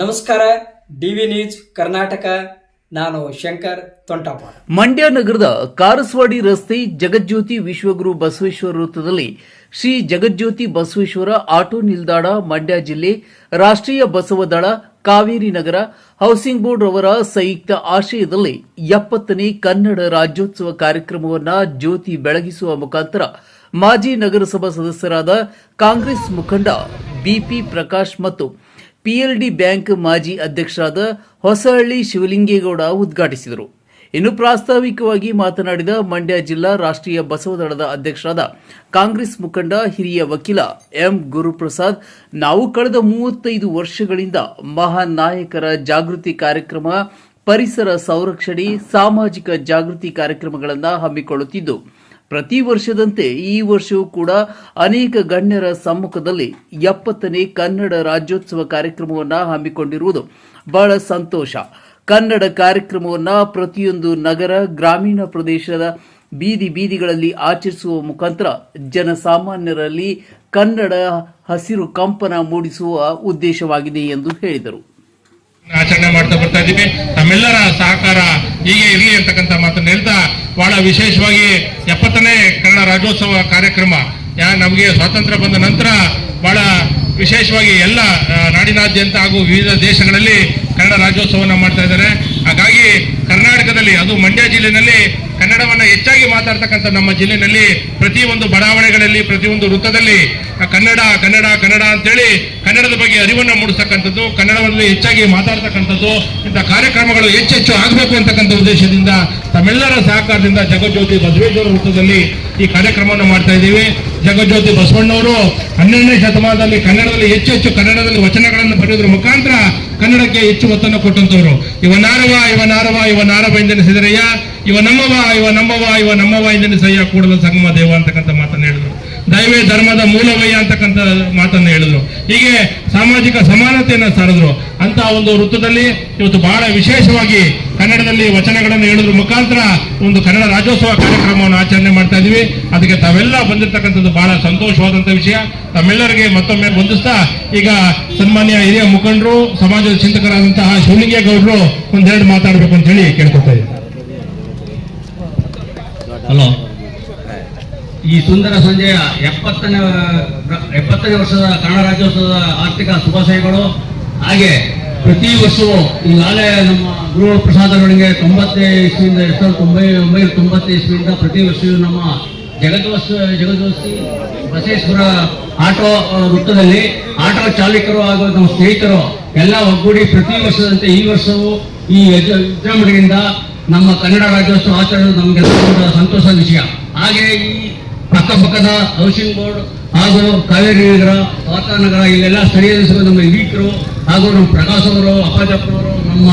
ನಮಸ್ಕಾರ, D V news Karnataka. ನಾನು ಶಂಕರ್ ತೊಂಟಪ್ಪ ಮಂಡ್ಯ ನಗರದ ಕಾರಸ್ವಾಡಿ ರಸ್ತೆ ಜಗಜ್ಯೋತಿ ವಿಶ್ವಗುರು ಬಸವೇಶ್ವರ ವೃತ್ತದಲ್ಲಿ ಶ್ರೀ ಜಗಜ್ಯೋತಿ ಬಸವೇಶ್ವರ ಆಟೋ ನಿಲ್ದಾಣ, ಮಂಡ್ಯ ಜಿಲ್ಲೆ, ರಾಷ್ಟ್ರೀಯ ಬಸವ ದಳ, ಕಾವೇರಿ ನಗರ, ಹೌಸಿಂಗ್ ಬೋರ್ಡ್ ಅವರ ಸಂಯುಕ್ತ ಆಶ್ರಯದಲ್ಲಿ ಎಪ್ಪತ್ತನೇ ಕನ್ನಡ ರಾಜ್ಯೋತ್ಸವ ಕಾರ್ಯಕ್ರಮವನ್ನು ಜ್ಯೋತಿ ಬೆಳಗಿಸುವ ಮುಖಾಂತರ ಮಾಜಿ ನಗರಸಭಾ ಸದಸ್ಯರಾದ ಕಾಂಗ್ರೆಸ್ ಮುಖಂಡ ಬಿಪಿ ಪ್ರಕಾಶ್ ಮತ್ತು ಪಿಎಲ್ಡಿ ಬ್ಯಾಂಕ್ ಮಾಜಿ ಅಧ್ಯಕ್ಷರಾದ ಹೊಸಹಳ್ಳಿ ಶಿವಲಿಂಗೇಗೌಡ ಉದ್ಘಾಟಿಸಿದರು. ಇನ್ನು ಪ್ರಾಸ್ತಾವಿಕವಾಗಿ ಮಾತನಾಡಿದ ಮಂಡ್ಯ ಜಿಲ್ಲಾ ರಾಷ್ಟ್ರೀಯ ಬಸವದಳದ ಅಧ್ಯಕ್ಷರಾದ ಕಾಂಗ್ರೆಸ್ ಮುಖಂಡ ಹಿರಿಯ ವಕೀಲ ಎಂ ಗುರುಪ್ರಸಾದ್, ನಾವು ಕಳೆದ ಮೂವತ್ತೈದು ವರ್ಷಗಳಿಂದ ಮಹಾನ್ ನಾಯಕರ ಜಾಗೃತಿ ಕಾರ್ಯಕ್ರಮ, ಪರಿಸರ ಸಂರಕ್ಷಣೆ, ಸಾಮಾಜಿಕ ಜಾಗೃತಿ ಕಾರ್ಯಕ್ರಮಗಳನ್ನು ಹಮ್ಮಿಕೊಳ್ಳುತ್ತಿದ್ದು ಪ್ರತಿ ವರ್ಷದಂತೆ ಈ ವರ್ಷವೂ ಕೂಡ ಅನೇಕ ಗಣ್ಯರ ಸಮ್ಮುಖದಲ್ಲಿ ಎಪ್ಪತ್ತನೇ ಕನ್ನಡ ರಾಜ್ಯೋತ್ಸವ ಕಾರ್ಯಕ್ರಮವನ್ನು ಹಮ್ಮಿಕೊಂಡಿರುವುದು ಬಹಳ ಸಂತೋಷ. ಕನ್ನಡ ಕಾರ್ಯಕ್ರಮವನ್ನು ಪ್ರತಿಯೊಂದು ನಗರ, ಗ್ರಾಮೀಣ ಪ್ರದೇಶದ ಬೀದಿ ಬೀದಿಗಳಲ್ಲಿ ಆಚರಿಸುವ ಮುಖಾಂತರ ಜನಸಾಮಾನ್ಯರಲ್ಲಿ ಕನ್ನಡ ಹಸಿರು ಕಂಪನ ಮೂಡಿಸುವ ಉದ್ದೇಶವಾಗಿದೆ ಎಂದು ಹೇಳಿದರು. ಆಚರಣೆ ಮಾಡ್ತಾ ಬರ್ತಾ ಇದ್ದೀವಿ. ತಮ್ಮೆಲ್ಲರ ಸಹಕಾರ ಹೀಗೆ ಇರಲಿ ಅಂತಕ್ಕಂಥ ಮಾತನ್ನು ಹೇಳ್ತಾ, ಬಹಳ ವಿಶೇಷವಾಗಿ ಎಪ್ಪತ್ತನೇ ಕನ್ನಡ ರಾಜ್ಯೋತ್ಸವ ಕಾರ್ಯಕ್ರಮ, ಯಾ, ನಮಗೆ ಸ್ವಾತಂತ್ರ್ಯ ಬಂದ ನಂತರ ಬಹಳ ವಿಶೇಷವಾಗಿ ಎಲ್ಲ ನಾಡಿನಾದ್ಯಂತ ಹಾಗೂ ವಿವಿಧ ದೇಶಗಳಲ್ಲಿ ಕನ್ನಡ ರಾಜ್ಯೋತ್ಸವವನ್ನು ಮಾಡ್ತಾ ಇದ್ದಾರೆ. ಹಾಗಾಗಿ ಕರ್ನಾಟಕದಲ್ಲಿ, ಅದು ಮಂಡ್ಯ ಜಿಲ್ಲೆನಲ್ಲಿ ಕನ್ನಡವನ್ನ ಹೆಚ್ಚಾಗಿ ಮಾತಾಡ್ತಕ್ಕಂಥ ನಮ್ಮ ಜಿಲ್ಲೆಯಲ್ಲಿ ಪ್ರತಿ ಒಂದು ಬಡಾವಣೆಗಳಲ್ಲಿ ಪ್ರತಿಯೊಂದು ವೃತ್ತದಲ್ಲಿ ಆ, ಕನ್ನಡ ಕನ್ನಡ ಕನ್ನಡ ಅಂತೇಳಿ ಕನ್ನಡದ ಬಗ್ಗೆ ಅರಿವನ್ನು ಮೂಡಿಸ್ತಕ್ಕಂಥದ್ದು ಕನ್ನಡದಲ್ಲಿ ಹೆಚ್ಚಾಗಿ ಮಾತಾಡ್ತಕ್ಕಂಥದ್ದು ಇಂಥ ಕಾರ್ಯಕ್ರಮಗಳು ಹೆಚ್ಚೆಚ್ಚು ಆಗಬೇಕು ಅಂತಕ್ಕಂಥ ಉದ್ದೇಶದಿಂದ ತಮ್ಮೆಲ್ಲರ ಸಹಕಾರದಿಂದ ಜಗಜ್ಯೋತಿ ಬಸವೇಶ್ವರ ವೃತ್ತದಲ್ಲಿ ಈ ಕಾರ್ಯಕ್ರಮವನ್ನು ಮಾಡ್ತಾ ಇದ್ದೀವಿ. ಜಗಜ್ಯೋತಿ ಬಸವಣ್ಣವರು ಹನ್ನೆರಡನೇ ಶತಮಾನದಲ್ಲಿ ಕನ್ನಡದಲ್ಲಿ ಹೆಚ್ಚು ಹೆಚ್ಚು ಕನ್ನಡದಲ್ಲಿ ವಚನಗಳನ್ನು ಬರೆಯೋದ್ರ ಮುಖಾಂತರ ಕನ್ನಡಕ್ಕೆ ಹೆಚ್ಚು ಒತ್ತನ್ನು ಕೊಟ್ಟಂತವರು ಇವನಾರವ ಇವನಾರವ ಇವನಾರವ ಇವ ನಾರವ ಎಂದೆನಿಸಿದರಯ್ಯ. ಇವ ನಮ್ಮವ ಇವ ನಮ್ಮವ ಇವ ನಮ್ಮವ ಎಂದೆನಿಸಯ್ಯ ಕೂಡಲ ಸಂಗಮ ದೇವ ಅಂತಕ್ಕಂಥ ಮಾತನ್ನು ಹೇಳಿದ್ರು. ದೈವೇ ಧರ್ಮದ ಮೂಲವಯ್ಯ ಅಂತಕ್ಕಂಥ ಮಾತನ್ನು ಹೇಳಿದ್ರು. ಹೀಗೆ ಸಾಮಾಜಿಕ ಸಮಾನತೆಯನ್ನು ಸಾರಿದ್ರು. ಅಂತ ಒಂದು ವೃತ್ತದಲ್ಲಿ ಇವತ್ತು ಬಹಳ ವಿಶೇಷವಾಗಿ ಕನ್ನಡದಲ್ಲಿ ವಚನಗಳನ್ನು ಹೇಳೋದ್ರ. ಮುಖಾಂತರ ಒಂದು ಕನ್ನಡ ರಾಜ್ಯೋತ್ಸವ ಕಾರ್ಯಕ್ರಮವನ್ನು ಆಚರಣೆ ಮಾಡ್ತಾ ಇದೀವಿ. ಅದಕ್ಕೆ ತಾವೆಲ್ಲ ಬಂದಿರತಕ್ಕಂಥದ್ದು ಬಹಳ ಸಂತೋಷವಾದಂಥ ವಿಷಯ. ತಮ್ಮೆಲ್ಲರಿಗೆ ಮತ್ತೊಮ್ಮೆ ಬಂಧಿಸ್ತಾ ಈಗ ಸನ್ಮಾನ್ಯ ಹಿರಿಯ ಮುಖಂಡರು, ಸಮಾಜದ ಚಿಂತಕರಾದಂತಹ ಶಿವಲಿಂಗೇಗೌಡರು ಒಂದೆರಡು ಮಾತಾಡಬೇಕು ಅಂತ ಹೇಳಿ ಕೇಳ್ಕೊತಾ ಇದ್ದೀನಿ. ಹಲೋ. ಈ ಸುಂದರ ಸಂಜೆಯ ಎಪ್ಪತ್ತನೇ ಎಪ್ಪತ್ತನೇ ವರ್ಷದ ಕನ್ನಡ ರಾಜ್ಯೋತ್ಸವದ ಆರ್ಥಿಕ ಶುಭಾಶಯಗಳು. ಹಾಗೆ ಪ್ರತಿ ವರ್ಷವೂ ನಾಳೆ ನಮ್ಮ ಗುರು ಪ್ರಸಾದಗಳಿಗೆ ತೊಂಬತ್ತೇ ಇಸ್ವಿಯಿಂದ ಸಾವಿರದ ತೊಂಬೈ, ಒಂಬೈನೂರ ತೊಂಬತ್ತೇ ಇಸ್ವಿಯಿಂದ ಪ್ರತಿ ವರ್ಷವೂ ನಮ್ಮ ಜಗದೋಸ್ ಜಗದೋಸಿ ಬಸವೇಶ್ವರ ಆಟೋ ವೃತ್ತದಲ್ಲಿ ಆಟೋ ಚಾಲಕರು ಹಾಗೂ ನಮ್ಮ ಸ್ನೇಹಿತರು ಎಲ್ಲ ಒಗ್ಗೂಡಿ ಪ್ರತಿ ವರ್ಷದಂತೆ ಈ ವರ್ಷವೂ ಈ ವಿಜೃ- ವಿಜೃಂಭಣೆಯಿಂದ ನಮ್ಮ ಕನ್ನಡ ರಾಜ್ಯೋತ್ಸವ ಆಚರಣೆ ನಮಗೆ ಸಂತೋಷದ ವಿಷಯ. ಹಾಗೆ ಈ ಪಕ್ಕಪಕ್ಕದ ಹೌಸಿಂಗ್ ಬೋರ್ಡ್ ಹಾಗೂ ಕಾವೇರಿ ನಗರ ವಾರ್ತಾ ನಗರ, ಇಲ್ಲೆಲ್ಲ ಸ್ಥಳೀಯ ನಮ್ಮ ವೀಕರು ಹಾಗೂ ನಮ್ಮ ಪ್ರಕಾಶ್ ಅವರು ಅಪ್ಪಾಜಪ್ಪನವರು ನಮ್ಮ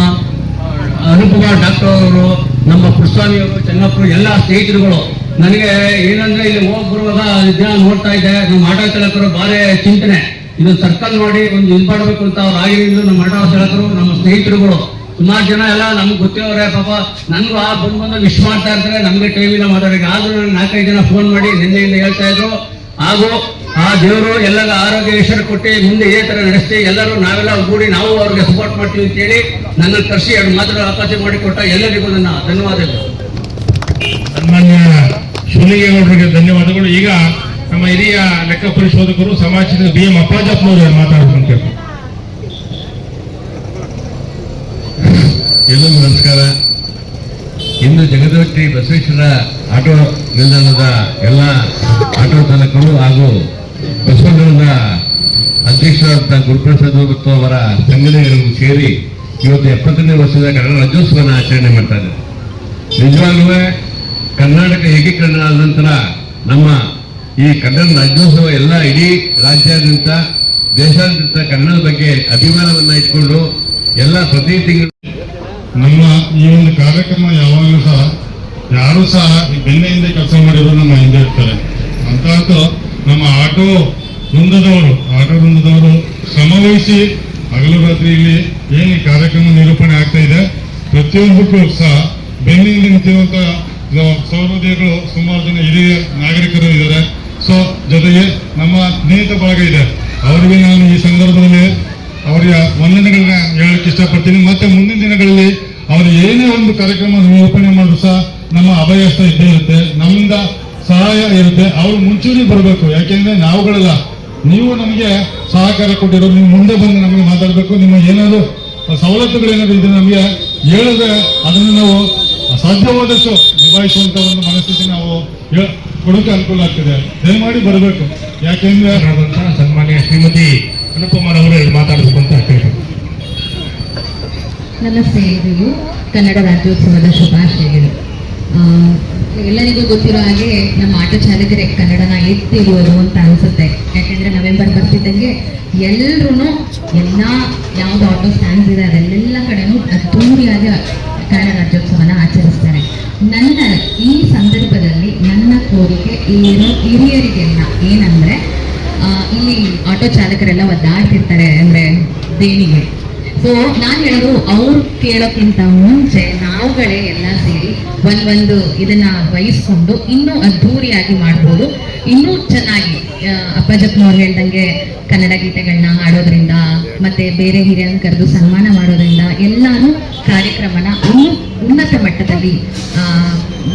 ಅನುಕುಮಾರ್ ಡಾಕ್ಟರ್ ಅವರು, ನಮ್ಮ ಅವರು ಚೆನ್ನಪ್ಪರು ಎಲ್ಲ ಸ್ನೇಹಿತರುಗಳು. ನನಗೆ ಏನಂದ್ರೆ ಇಲ್ಲಿ ಹೋಗಿ ಬರುವಾಗ ದಿನ ನೋಡ್ತಾ ಇದ್ದೆ. ನಮ್ಮ ಆಟೋ ಚಾಲಕರು ಭಾರಿ ಚಿಂತನೆ. ಇದು ಸರ್ಕಲ್ ಮಾಡಿ ಒಂದು ಇದು ಮಾಡಬೇಕು ಅಂತ ಅವ್ರು ಆಗಿದ್ದು ನಮ್ಮ ಆಟೋ ಚಾಲಕರು, ನಮ್ಮ ಸ್ನೇಹಿತರುಗಳು. ಸುಮಾರು ಜನ ಎಲ್ಲ ನಮ್ಗೆ ಗೊತ್ತಿರೋರೆ ಪಾಪ ನನಗೂ ಆ ಬಂದು ಬಂದು ವಿಶ್ ಮಾಡ್ತಾ ಇರ್ತಾರೆ, ನಮ್ಗೆ ಟೈಮಿನ ಮಾತಾಡೋಕೆ ಆದರೂ ನಾನು ನಾಲ್ಕೈದು ಜನ ಫೋನ್ ಮಾಡಿ ನಿನ್ನೆಯಿಂದ ಹೇಳ್ತಾ ಇದ್ರು. ಹಾಗೂ ಆ ದೇವರು ಎಲ್ಲರ ಆರೋಗ್ಯ ಈಶ್ವರ ಕೊಟ್ಟು ಮುಂದೆ ಇದೇ ಥರ ನಡೆಸ್ತಿ ಎಲ್ಲರೂ ನಾವೆಲ್ಲ ಕೂಡಿ ನಾವು ಅವ್ರಿಗೆ ಸಪೋರ್ಟ್ ಮಾಡ್ತೀವಿ ಅಂತ ಹೇಳಿ ನನ್ನ ಕರ್ಸಿ ಎರಡು ಮಾತ್ರ ಅವಕಾಶ ಮಾಡಿಕೊಟ್ಟ ಎಲ್ಲರಿಗೂ ನನ್ನ ಧನ್ಯವಾದಗಳು. ಶಿವಲಿಂಗೇಗೌಡರಿಗೆ ಧನ್ಯವಾದಗಳು. ಈಗ ನಮ್ಮ ಹಿರಿಯ ಲೆಕ್ಕ ಪರಿಶೋಧಕರು ಸಮಾಜದ ಬಿ ಎಂ ಅಪ್ಪಾಜಪ್ಪನವರು ಮಾತಾಡಬೇಕು ಅಂತ ಕೇಳ್ತೀನಿ. ಎಲ್ಲರಿಗೂ ನಮಸ್ಕಾರ. ಇಂದು ಜಗದೋತ್ರಿ ಬಸವೇಶ್ವರ ಆಟೋ ನಿಲ್ದಾಣದ ಎಲ್ಲ ಆಟೋ ಚಾಲಕರು ಹಾಗೂ ಬಸವಣ್ಣನ ಅಧ್ಯಕ್ಷರಾದಂಥ ಗುರುಪ್ರಸಾದ್ ಮತ್ತು ಅವರ ಸಂಘಟನೆಗಳು ಸೇರಿ ಇವತ್ತು ಎಪ್ಪತ್ತನೇ ವರ್ಷದ ಕನ್ನಡ ರಾಜ್ಯೋತ್ಸವನ ಆಚರಣೆ ಮಾಡ್ತಾ ಇದ್ದಾರೆ. ನಿಜವಾಗ್ಲೂ ಕರ್ನಾಟಕ ಏಕೀಕರಣ ಆದ ನಂತರ ನಮ್ಮ ಈ ಕನ್ನಡ ರಾಜ್ಯೋತ್ಸವ ಎಲ್ಲ ಇಡೀ ರಾಜ್ಯಾದ್ಯಂತ, ದೇಶಾದ್ಯಂತ ಕನ್ನಡದ ಬಗ್ಗೆ ಅಭಿಮಾನವನ್ನು ಇಟ್ಕೊಂಡು ಎಲ್ಲ ಪ್ರತಿ ತಿಂಗಳು ನಮ್ಮ ಈ ಒಂದು ಕಾರ್ಯಕ್ರಮ ಯಾವಾಗಲೂ ಸಹ, ಯಾರು ಸಹ ಬೆನ್ನೆಯಿಂದ ಕೆಲಸ ಮಾಡಿದ್ರು ನಮ್ಮ ಹಿಂದೆ ಇರ್ತಾರೆ. ಅಂತಂತೂ ನಮ್ಮ ಆಟೋ ವೃಂದದವರು ಆಟೋ ವೃಂದದವರು ಶ್ರಮವಹಿಸಿ ಹಗಲು ರಾತ್ರಿ ಇಲ್ಲಿ ಏನು ಕಾರ್ಯಕ್ರಮ ನಿರೂಪಣೆ ಆಗ್ತಾ ಇದೆ. ಪ್ರತಿಯೊಬ್ಬಕ್ಕೂ ಸಹ ಬೆನ್ನಿಂದ ನಿಂತಿರುವಂತಹ ಸೌಲಭ್ಯಗಳು ಸುಮಾರು ಜನ ಹಿರಿಯ ನಾಗರಿಕರು ಇದ್ದಾರೆ ಸೊ ಜೊತೆಗೆ ನಮ್ಮ ಸ್ನೇಹಿತ ಬಳಗ ಇದೆ ಅವರಿಗೆ ನಾನು ಈ ಸಂದರ್ಭದಲ್ಲಿ ಅವರಿಗೆ ವಂದನೆಗಳನ್ನ ಹೇಳಕ್ಕೆ ಇಷ್ಟಪಡ್ತೀನಿ ಮತ್ತೆ ಮುಂದಿನ ದಿನಗಳಲ್ಲಿ ಅವರು ಏನೇ ಒಂದು ಕಾರ್ಯಕ್ರಮ ನಿರೂಪಣೆ ಮಾಡಿದ್ರು ಸಹ ನಮ್ಮ ಅಭಯಸ್ಥ ಇದ್ದೇ ಇರುತ್ತೆ ನಮ್ಮಿಂದ ಸಹಾಯ ಇರುತ್ತೆ ಅವ್ರು ಮುಂಚೂಣಿ ಬರಬೇಕು. ಯಾಕೆಂದ್ರೆ ನಾವುಗಳಲ್ಲ. ನೀವು ನಮಗೆ ಸಹಕಾರ ಕೊಟ್ಟಿರೋ ನೀವು ಮುಂದೆ ಬಂದು ನಮಗೆ ಮಾತಾಡಬೇಕು ನಿಮ್ಮ ಏನಾದ್ರು ಸವಲತ್ತುಗಳೇನಾದ್ರು ಇದ್ರೆ ನಮಗೆ ಹೇಳಿದ್ರೆ ಅದನ್ನು ನಾವು ಸಾಧ್ಯವಾದಷ್ಟು ನಿಭಾಯಿಸುವಂತ ಒಂದು ಮನಸ್ಥಿತಿ ನಾವು ಕೊಡೋಕೆ ಅನುಕೂಲ ಆಗ್ತದೆ. ದಯಮಾಡಿ ಬರಬೇಕು. ಯಾಕೆಂದ್ರೆ ಆದಂತಹ ಸನ್ಮಾನ್ಯ ಶ್ರೀಮತಿ ಅನುಪಮರವರು ಇಲ್ಲಿ ಮಾತಾಡಬೇಕು ಅಂತ ಹೇಳಿ ನನ್ನ ಎಲ್ರಿಗೂ ಕನ್ನಡ ರಾಜ್ಯೋತ್ಸವದ ಶುಭಾಶಯಗಳು. ಎಲ್ಲರಿಗೂ ಗೊತ್ತಿರೋ ಹಾಗೆ ನಮ್ಮ ಆಟೋ ಚಾಲಕರೇ ಕನ್ನಡನ ಎತ್ತಿರುವುದು ಅಂತ ಅನಿಸುತ್ತೆ. ಯಾಕೆಂದ್ರೆ ನವೆಂಬರ್ ಬರ್ತಿದ್ದಂಗೆ ಎಲ್ಲರೂ ಎಲ್ಲ ಯಾವ್ದು ಆಟೋ ಸ್ಟ್ಯಾಂಡ್ಸ್ ಇದೆ, ಅದೆಲ್ಲ ಕಡೆನೂ ಅದ್ದೂರಿಯಾಗಿ ಕನ್ನಡ ರಾಜ್ಯೋತ್ಸವನ ಆಚರಿಸ್ತಾರೆ. ನನ್ನ ಈ ಸಂದರ್ಭದಲ್ಲಿ ನನ್ನ ಕೋರಿಕೆ ಇಲ್ಲಿರೋ ಹಿರಿಯರಿಗೆಲ್ಲ ಏನಂದ್ರೆ ಇಲ್ಲಿ ಆಟೋ ಚಾಲಕರೆಲ್ಲ ಒದ್ದಾಡ್ತಿರ್ತಾರೆ ಅಂದ್ರೆ ದೇಣಿಗೆ. ಸೊ ನಾನು ಹೇಳೋದು ಅವ್ರು ಕೇಳೋಕ್ಕಿಂತ ಮುಂಚೆ ನಾವುಗಳೇ ಎಲ್ಲ ಸೇರಿ ಒಂದೊಂದು ಇದನ್ನ ವಹಿಸ್ಕೊಂಡು ಇನ್ನೂ ಅದ್ಧೂರಿಯಾಗಿ ಮಾಡ್ಬೋದು. ಇನ್ನೂ ಚೆನ್ನಾಗಿ ಅಪ್ಪಾಜಪ್ಪನವ್ರು ಹೇಳ್ದಂಗೆ ಕನ್ನಡ ಗೀತೆಗಳನ್ನ ಹಾಡೋದ್ರಿಂದ, ಮತ್ತೆ ಬೇರೆ ಹಿರಿಯನ್ ಕರೆದು ಸನ್ಮಾನ ಮಾಡೋದ್ರಿಂದ ಎಲ್ಲಾನು ಕಾರ್ಯಕ್ರಮನ ಇನ್ನೂ ಉನ್ನತ ಮಟ್ಟದಲ್ಲಿ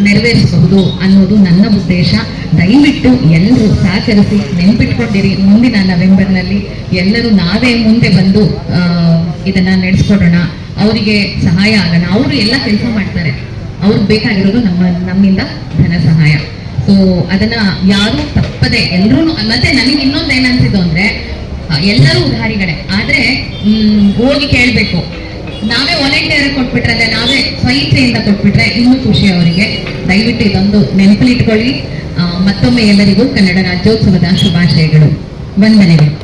ನೆರವೇರಿಸಬಹುದು ಅನ್ನೋದು ನನ್ನ ಉದ್ದೇಶ. ದಯವಿಟ್ಟು ಎಲ್ಲರೂ ಸಹಕರಿಸಿ ನೆನ್ಪಿಟ್ಕೊಂಡಿರಿ. ಮುಂದಿನ ನವೆಂಬರ್ನಲ್ಲಿ ಎಲ್ಲರೂ ನಾವೇ ಮುಂದೆ ಬಂದು ಇದನ್ನ ನಡೆಸ್ಕೊಡೋಣ. ಅವರಿಗೆ ಸಹಾಯ ಆಗೋಣ. ಅವರು ಎಲ್ಲ ಕೆಲಸ ಮಾಡ್ತಾರೆ. ಅವ್ರಿಗೆ ಬೇಕಾಗಿರೋದು ನಮ್ಮ, ನಮ್ಮಿಂದ ಧನ ಸಹಾಯ. ಸೊ ಅದನ್ನ ಯಾರು ತಪ್ಪದೆ ಎಲ್ರೂ ಮತ್ತೆ ನನಗೆ ಇನ್ನೊಂದು ಏನನ್ಸಿದ್ದು ಅಂದ್ರೆ ಎಲ್ಲರೂ ಉದಾರಿಗಳೇ. ಆದ್ರೆ ಹೋಗಿ ಕೇಳ್ಬೇಕು. ನಾವೇ ವಾಲಂಟಿಯರ್ ಕೊಟ್ಬಿಟ್ರೆ ಅಂದ್ರೆ ನಾವೇ ಸ್ವಇಚ್ಛೆಯಿಂದ ಕೊಟ್ಬಿಟ್ರೆ ಇನ್ನೂ ಖುಷಿ ಅವರಿಗೆ. ದಯವಿಟ್ಟು ಇದೊಂದು ನೆನಪಲ್ಲಿಟ್ಕೊಳ್ಳಿ ಮತ್ತೊಮ್ಮೆ ಎಲ್ಲರಿಗೂ ಕನ್ನಡ ರಾಜ್ಯೋತ್ಸವದ ಶುಭಾಶಯಗಳು. ವಂದನೆಗಳು.